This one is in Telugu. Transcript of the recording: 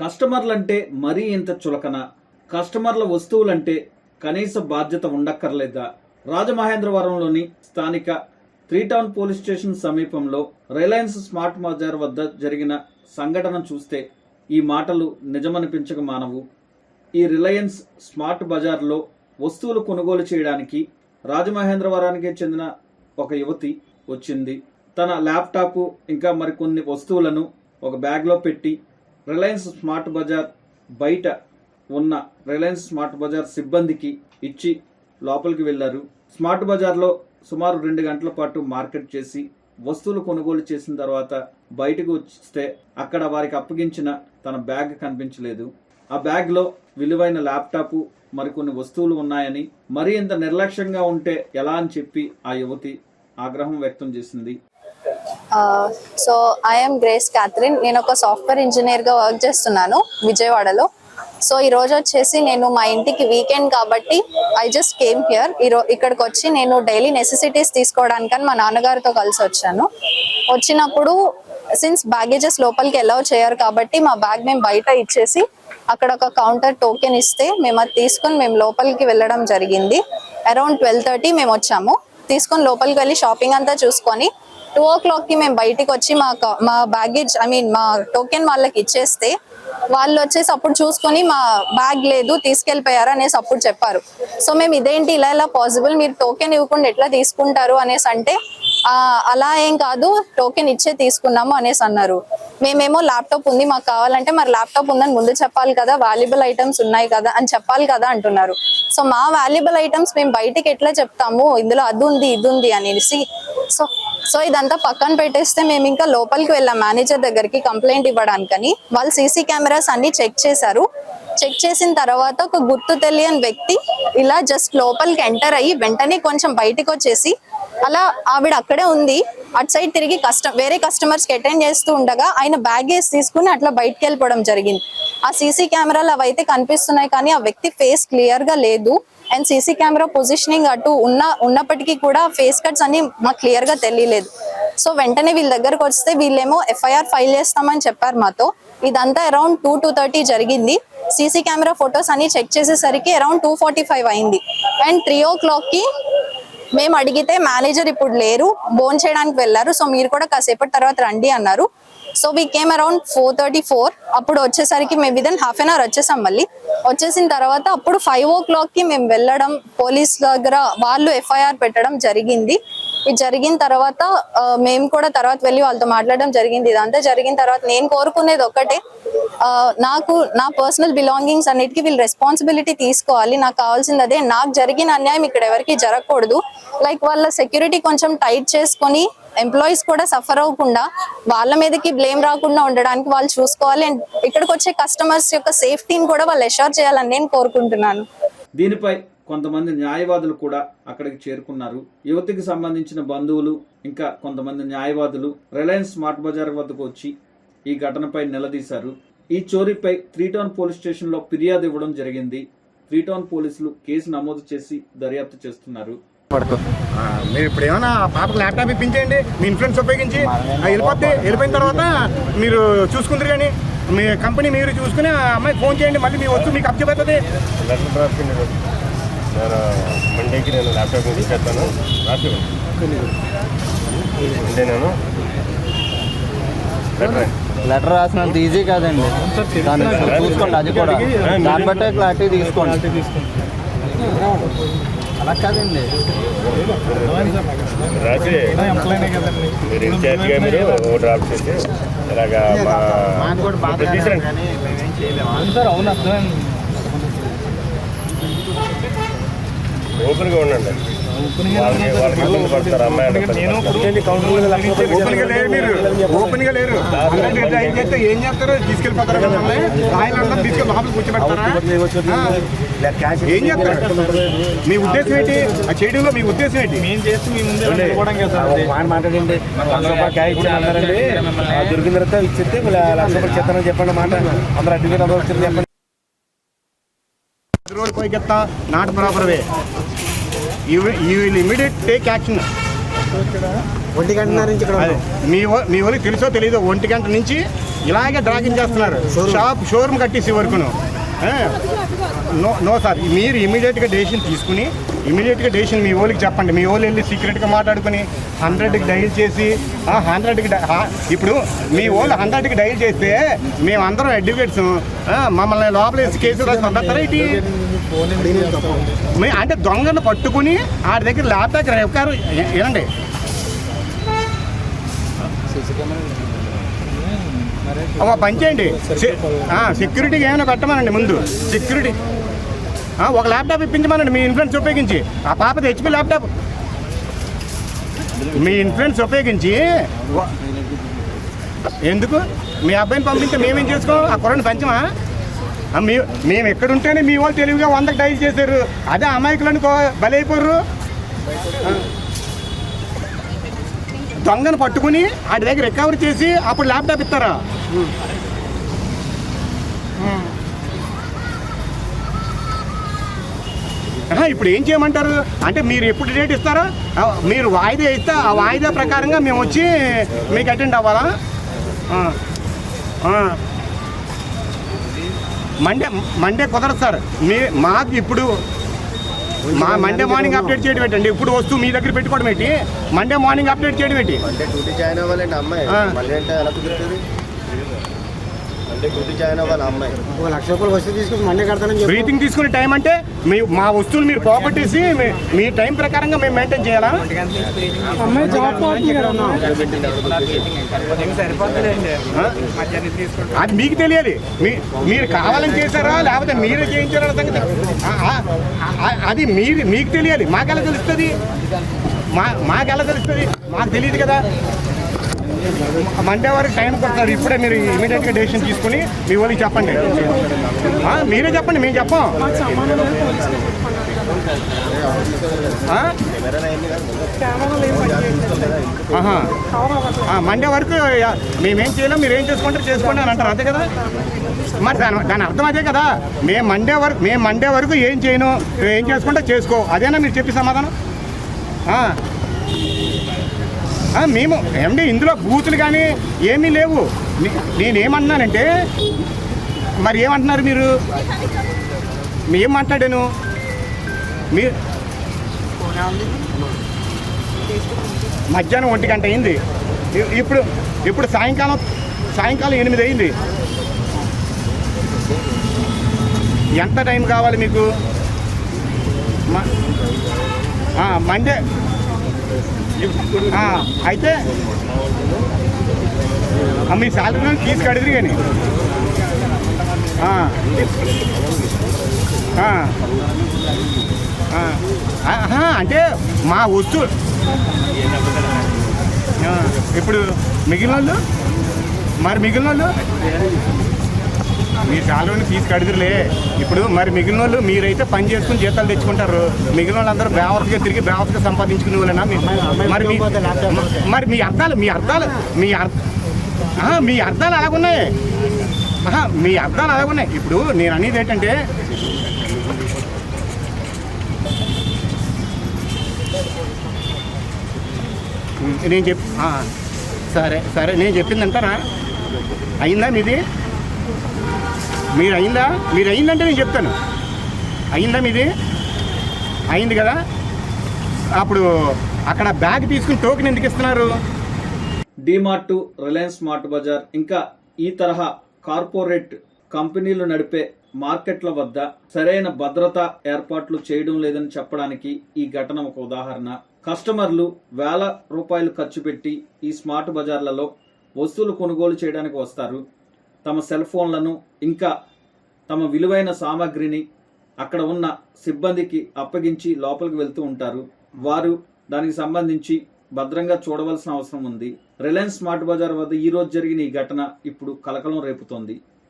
కస్టమర్లంటే మరీ ఇంత చులకన. కస్టమర్ల వస్తువులంటే కనీస బాధ్యత ఉండక్కర్లేదా. రాజమహేంద్రవరంలోని స్థానిక త్రీ టౌన్ పోలీస్ స్టేషన్ సమీపంలో రిలయన్స్ స్మార్ట్ బజార్ వద్ద జరిగిన సంఘటన చూస్తే ఈ మాటలు నిజమనిపించక మానవు. ఈ రిలయన్స్ స్మార్ట్ బజార్లో వస్తువులు కొనుగోలు చేయడానికి రాజమహేంద్రవరానికి చెందిన ఒక యువతి వచ్చింది. తన ల్యాప్టాప్ ఇంకా మరికొన్ని వస్తువులను ఒక బ్యాగ్లో పెట్టి రిలయన్స్ స్మార్ట్ బజార్ బయట ఉన్న రిలయన్స్ స్మార్ట్ బజార్ సిబ్బందికి ఇచ్చి లోపలికి వెళ్ళారు స్మార్ట్ బజార్లో సుమారు రెండు గంటల పాటు మార్కెట్ చేసి వస్తువులు కొనుగోలు చేసిన తర్వాత బయటకు వస్తే అక్కడ వారికి అప్పగించిన తన బ్యాగ్ కనిపించలేదు. ఆ బ్యాగ్లో విలువైన ల్యాప్టాప్ మరికొన్ని వస్తువులు ఉన్నాయని మరి ఇంత నిర్లక్ష్యంగా ఉంటే ఎలా అని చెప్పి ఆ యువతి ఆగ్రహం వ్యక్తం చేసింది. సో ఐఎమ్ గ్రేస్ క్యాథరిన్ నేను ఒక సాఫ్ట్వేర్ ఇంజనీర్గా వర్క్ చేస్తున్నాను విజయవాడలో. సో ఈ రోజు వచ్చేసి నేను మా ఇంటికి వీకెండ్ కాబట్టి ఐ జస్ట్ కేమ్ హియర్ ఈరో ఇక్కడికి వచ్చి నేను డైలీ నెసెసిటీస్ తీసుకోవడానికని మా నాన్నగారితో కలిసి వచ్చాను. వచ్చినప్పుడు సిన్స్ బ్యాగేజెస్ లోపలికి ఎలవ్ చేయరు కాబట్టి మా బ్యాగ్ మేము బయట ఇచ్చేసి అక్కడ ఒక కౌంటర్ టోకెన్ ఇస్తే మేము అది తీసుకొని మేము లోపలికి వెళ్ళడం జరిగింది. అరౌండ్ ట్వెల్వ్ థర్టీ మేము వచ్చాము. తీసుకొని లోపలికి వెళ్ళి షాపింగ్ అంతా చూసుకొని టూ ఓ క్లాక్కి మేము బయటికి వచ్చి మా మా బ్యాగేజ్ ఐ మీన్ మా టోకెన్ వాళ్ళకి ఇచ్చేస్తే వాళ్ళు వచ్చేసి అప్పుడు చూసుకొని మా బ్యాగ్ లేదు తీసుకెళ్ళిపోయారు అనేసి అప్పుడు చెప్పారు. సో మేము ఇదేంటి ఇలా ఇలా పాసిబుల్ మీరు టోకెన్ ఇవ్వకుండా ఎట్లా తీసుకుంటారు అనేసి అంటే అలా ఏం కాదు టోకెన్ ఇచ్చే తీసుకున్నాము అనేసి అన్నారు. మేమేమో ల్యాప్టాప్ ఉంది మాకు కావాలంటే మరి ల్యాప్టాప్ ఉందని ముందు చెప్పాలి కదా వాల్యుబుల్ ఐటమ్స్ ఉన్నాయి కదా అని చెప్పాలి కదా అంటున్నారు. సో మా వాల్యుబుల్ ఐటమ్స్ మేము బయటికి ఎట్లా చెప్తాము? ఇందులో అది ఉంది ఇది ఉంది అనేసి. సో సో ఇదంతా పక్కన పెట్టేస్తే మేము ఇంకా లోపలికి వెళ్ళాం మేనేజర్ దగ్గరికి కంప్లైంట్ ఇవ్వడానికని. వాళ్ళు సీసీ కెమెరాస్ అన్ని చెక్ చేశారు. చెక్ చేసిన తర్వాత ఒక గుర్తు తెలియని వ్యక్తి ఇలా జస్ట్ లోపలికి ఎంటర్ అయ్యి వెంటనే కొంచెం బయటకు వచ్చేసి అలా ఆవిడ అక్కడే ఉంది. అటు సైడ్ తిరిగి కస్టమ్ వేరే కస్టమర్స్కి అటెండ్ చేస్తూ ఉండగా ఆయన బ్యాగేజ్ తీసుకుని అట్లా బయటకు వెళ్ళిపోవడం జరిగింది. ఆ సీసీ కెమెరాలు అవైతే కనిపిస్తున్నాయి కానీ ఆ వ్యక్తి ఫేస్ క్లియర్గా లేదు. అండ్ సీసీ కెమెరా పొజిషనింగ్ అటు ఉన్న ఉన్నప్పటికీ కూడా ఫేస్ కట్స్ అన్ని మాకు క్లియర్గా తెలియలేదు. సో వెంటనే వీళ్ళ దగ్గరకు వస్తే వీళ్ళేమో ఎఫ్ఐఆర్ ఫైల్ చేస్తామని చెప్పారు మాతో. ఇదంతా అరౌండ్ టూ టూ థర్టీ జరిగింది. సీసీ కెమెరా ఫొటోస్ అన్ని చెక్ చేసేసరికి అరౌండ్ టూ ఫార్టీ ఫైవ్ అయింది. అండ్ త్రీ ఓ క్లాక్కి మేము అడిగితే మేనేజర్ ఇప్పుడు లేరు బోన్ చేయడానికి వెళ్ళారు. సో మీరు కూడా కాసేపటి తర్వాత రండి అన్నారు. So we came around four thirty four అప్పుడు వచ్చేసరికి మేము విదిన్ హాఫ్ అన్ అవర్ వచ్చేసాం మళ్ళీ. వచ్చేసిన తర్వాత అప్పుడు ఫైవ్ ఓ క్లాక్కి మేము వెళ్ళడం పోలీస్ దగ్గర వాళ్ళు ఎఫ్ఐఆర్ పెట్టడం జరిగింది. ఇది జరిగిన తర్వాత మేము కూడా తర్వాత వెళ్ళి వాళ్ళతో మాట్లాడడం జరిగింది ఇదంతా. జరిగిన తర్వాత నేను కోరుకునేది ఒకటే నాకు నా పర్సనల్ బిలాంగింగ్స్ అన్నిటికీ వీళ్ళు రెస్పాన్సిబిలిటీ తీసుకోవాలి. నాకు కావాల్సింది అదే. నాకు జరిగిన అన్యాయం ఇక్కడ ఎవరికి జరగకూడదు. లైక్ వాళ్ళ సెక్యూరిటీ కొంచెం టైట్ చేసుకొని ఎంప్లాయీస్ కూడా సఫర్ అవ్వకుండా వాళ్ళ మీదకి బ్లేమ్ రాకుండా ఉండడానికి వాళ్ళు చూసుకోవాలి. అండ్ ఇక్కడికి వచ్చే కస్టమర్స్ యొక్క సేఫ్టీని కూడా వాళ్ళు ఎష్యూర్ చేయాలని నేను కోరుకుంటున్నాను. దీనిపై కొంతమంది న్యాయవాదులు కూడా అక్కడికి చేరుకున్నారు. యువతికి సంబంధించిన బంధువులు ఇంకా కొంతమంది న్యాయవాదులు రిలయన్స్ స్మార్ట్ బజార్ వద్దకు వచ్చి ఈ ఘటనపై నిలదీశారు. ఈ చోరీపై త్రీటౌన్ పోలీస్ స్టేషన్లో ఫిర్యాదు ఇవ్వడం జరిగింది. త్రీటౌన్ పోలీసులు కేసు నమోదు చేసి దర్యాప్తు చేస్తున్నారు. మీరు ఇప్పుడు ఏమైనా పాపకు ల్యాప్టాప్ ఇప్పించేయండి మీ ఇన్ఫ్లుయెన్స్ ఉపయోగించి. వెళ్ళిపోతే వెళ్ళిపోయిన తర్వాత మీరు చూసుకుందరు కానీ మీ కంపెనీ మీరు చూసుకుని ఆ ఫోన్ చేయండి మళ్ళీ మీ వచ్చి మీకు అప్ నేను మండేకి నేను ల్యాప్టాప్ ఇచ్చేస్తాను రాసి అంటే నేను లెటర్ లెటర్ రాసినంత ఈజీ కాదండి. దాన్ని చూసుకోండి అది కూడా. దాన్ని బట్టే క్లారిటీ తీసుకోండి. అలా కాదండి. రాసి మీరు ఇన్ఛార్జ్గా మీరు డ్రాప్ చేసి ఇలాగా మాది తీసుకురండి అవును అర్థమైంది. ఓపెన్గా ఉండండి. ఓపెన్గా లేరు. మీరు ఓపెన్గా లేరు. అలాంటి ఏం చేస్తే ఏం చేస్తారు? తీసుకెళ్ళిపోతారు కదా తీసుకెళ్ళి కూర్చోబెడతారా? ఏం చేస్తారు? మీ ఉద్దేశం ఏంటి? ఆ చేయడంలో మీ ఉద్దేశం ఏంటి? మేము మీ ముందే మాట్లాడండి. ఆ దొరికిన తర్వాత ఇచ్చేస్తే మళ్ళీ లక్ష రూపాయలు చెప్తానని చెప్పండి మాట. అందరూ అడ్డుగా అందరూ road పైకెత్తా not proper way you you will immediate take action ఒంటి గంటన్నర నుంచి ఇక్కడ అదే మీ ఓ- మీ వాళ్ళకి తెలుసో తెలీదో ఒంటి గంట నుంచి ఇలాగే డ్రాగింగ్ చేస్తున్నారు. షాప్ షోరూమ్ కట్టేసి వరకును. నో నో సార్ మీరు ఇమీడియట్గా డెసిషన్ తీసుకుని ఇమీడియట్గా డెసిషన్ మీ ఓళ్ళకి చెప్పండి. మీ వాళ్ళు వెళ్ళి సీక్రెట్గా మాట్లాడుకుని హండ్రెడ్కి డైల్ చేసి హండ్రెడ్కి ఇప్పుడు మీ వాళ్ళు హండ్రెడ్కి డైల్ చేస్తే మేమందరం అడ్వకేట్స్ మమ్మల్ని లోపల కేసు రాసి మీ అంటే దొంగను పట్టుకుని ఆడి దగ్గర ల్యాప్టాప్ రికారు ఏనండి. ఒక పని చేయండి. సె- ఆ, సెక్యూరిటీకి ఏమైనా పెట్టమనండి ముందు. సెక్యూరిటీ ఒక ల్యాప్టాప్ ఇప్పించమనండి మీ ఇన్ఫ్లుయెన్స్ ఉపయోగించి. ఆ పాపది హెచ్పి ల్యాప్టాప్ మీ ఇన్ఫ్లుయెన్స్ ఉపయోగించి. ఎందుకు? మీ అబ్బాయిని పంపిస్తే మేమేం చేసుకోం ఆ కుర్రని పంచమా? మీ మేము ఎక్కడుంటేనే మీ వాళ్ళు తెలివిగా వందకు డైల్ చేశారు. అదే అమాయకులు అనుకో బలైపోర్రు. ఆ. దొంగను పట్టుకుని వాడి దగ్గర రికవరీ చేసి అప్పుడు ల్యాప్టాప్ ఇస్తారా? ఇప్పుడు ఏం చేయమంటారు? అంటే మీరు ఎప్పుడు డేట్ ఇస్తారా? మీరు వాయిదా ఇస్తే ఆ వాయిదా ప్రకారంగా మేము వచ్చి మీకు అటెండ్ అవ్వాలా. మండే మండే కుదరదు సార్. మీ మాకు ఇప్పుడు మా మండే మార్నింగ్ అప్డేట్ చేయడం ఏంటండి? ఇప్పుడు వస్తూ మీ దగ్గర పెట్టుకోవడం ఏంటి? మండే మార్నింగ్ అప్డేట్ చేయడం ఏంటి? అంటే డ్యూటీ జాయిన్ అవ్వాలండి అమ్మాయి. ఆ. మళ్ళీ జాయిన్ అవ్వాలి అమ్మాయి. ఒక లక్ష రూపాయలు వస్తే తీసుకొని మండే కడతానని చెప్పి. బ్రీతింగ్ తీసుకునే టైం అంటే మీ మా వస్తువులు మీరు పోగొట్టేసి మీ- మీ టైం ప్రకారంగా మేము మెయింటైన్ చేయాలా? అమ్మాయి జాబ్ ఆ? అది మీకు తెలియాలి. మీ మీరు కావాలని చేశారా లేకపోతే మీరే చేయించారా అన్న సంగతి? ఆ, ఆ, ఆ, అది మీరు మీకు తెలియాలి. మాకెలా తెలుస్తుంది? మా మాకెలా తెలుస్తుంది? మాకు తెలియదు కదా. మండే వరకు టైం పడుతున్నారు ఇప్పుడే మీరు ఇమీడియట్గా డెసిషన్ తీసుకుని మీ వాళ్ళకి చెప్పండి. మీరే చెప్పండి మేము చెప్పం. ఆహా. మండే వరకు మేమేం చేయలేం మీరు ఏం చేసుకుంటారు చేసుకోండి అని అంటారు. అంతే కదా? మరి దాని దాని అర్థం అదే కదా? మేము మండే వరకు మేము మండే వరకు ఏం చేయను ఏం చేసుకుంటే చేసుకో. అదేనా మీరు చెప్పి సమాధానం? మేము ఏమండి ఇందులో బూతులు కానీ ఏమీ లేవు. నేనేమంటున్నానంటే నేనేమన్నానంటే మరి ఏమంటున్నారు మీరు? ఏం మాట్లాడాను. మీరు మధ్యాహ్నం ఒంటి గంట అయింది. ఇప్పుడు ఇప్పుడు సాయంకాలం సాయంకాలం ఎనిమిది అయింది. ఎంత టైం కావాలి మీకు? మ- మండే అయితే మీ శాలరీ తీసుకడిదిరి కానీ. అంటే మా వస్తువు. ఇప్పుడు మిగిలిన వాళ్ళు? మరి మిగిలిన వాళ్ళు? మీ ఫీజు తీసుకడిదిరిలే ఇప్పుడు మరి మిగిలిన వాళ్ళు మీరైతే పని చేసుకుని జీతాలు తెచ్చుకుంటారు. మిగిలిన వాళ్ళందరూ బేవర్స్గా తిరిగి బేవర్స్గా సంపాదించుకునే వాళ్ళేనా మీ- మరి మీ మరి మీ అర్థాలు మీ అర్థాలు మీ అర్థ మీ అర్థాలు అలాగున్నాయి. మీ అర్థాలు అలాగున్నాయి. ఇప్పుడు నేను అనేది ఏంటంటే నేను చెప్ సరే సరే నేను చెప్పింది అంటారా అయిందా మీది మీరు అయిందా మీరు అయిందంటే నేను చెప్తాను. అయిందా మీది? అయింది కదా? అప్పుడు అక్కడ బ్యాగ్ తీసుకుని టోకెన్ ఎందుకు ఇస్తున్నారు? డిమార్ట్ రిలయన్స్ స్మార్ట్ బజార్ ఇంకా ఈ తరహా కార్పొరేట్ కంపెనీలు నడిపే మార్కెట్ల వద్ద సరైన భద్రత ఏర్పాట్లు చేయడం లేదని చెప్పడానికి ఈ ఘటన ఒక ఉదాహరణ. కస్టమర్లు వేల రూపాయలు ఖర్చు పెట్టి ఈ స్మార్ట్ బజార్లలో వస్తువులు కొనుగోలు చేయడానికి వస్తారు. తమ సెల్ ఫోన్లను ఇంకా తమ విలువైన సామాగ్రిని అక్కడ ఉన్న సిబ్బందికి అప్పగించి లోపలికి వెళ్తూ ఉంటారు. వారు దానికి సంబంధించి భద్రంగా చూడవలసిన అవసరం ఉంది. రిలయన్స్ స్మార్ట్ బజార్ వద్ద ఈ రోజు జరిగిన ఈ ఘటన ఇప్పుడు కలకలం రేపుతోంది.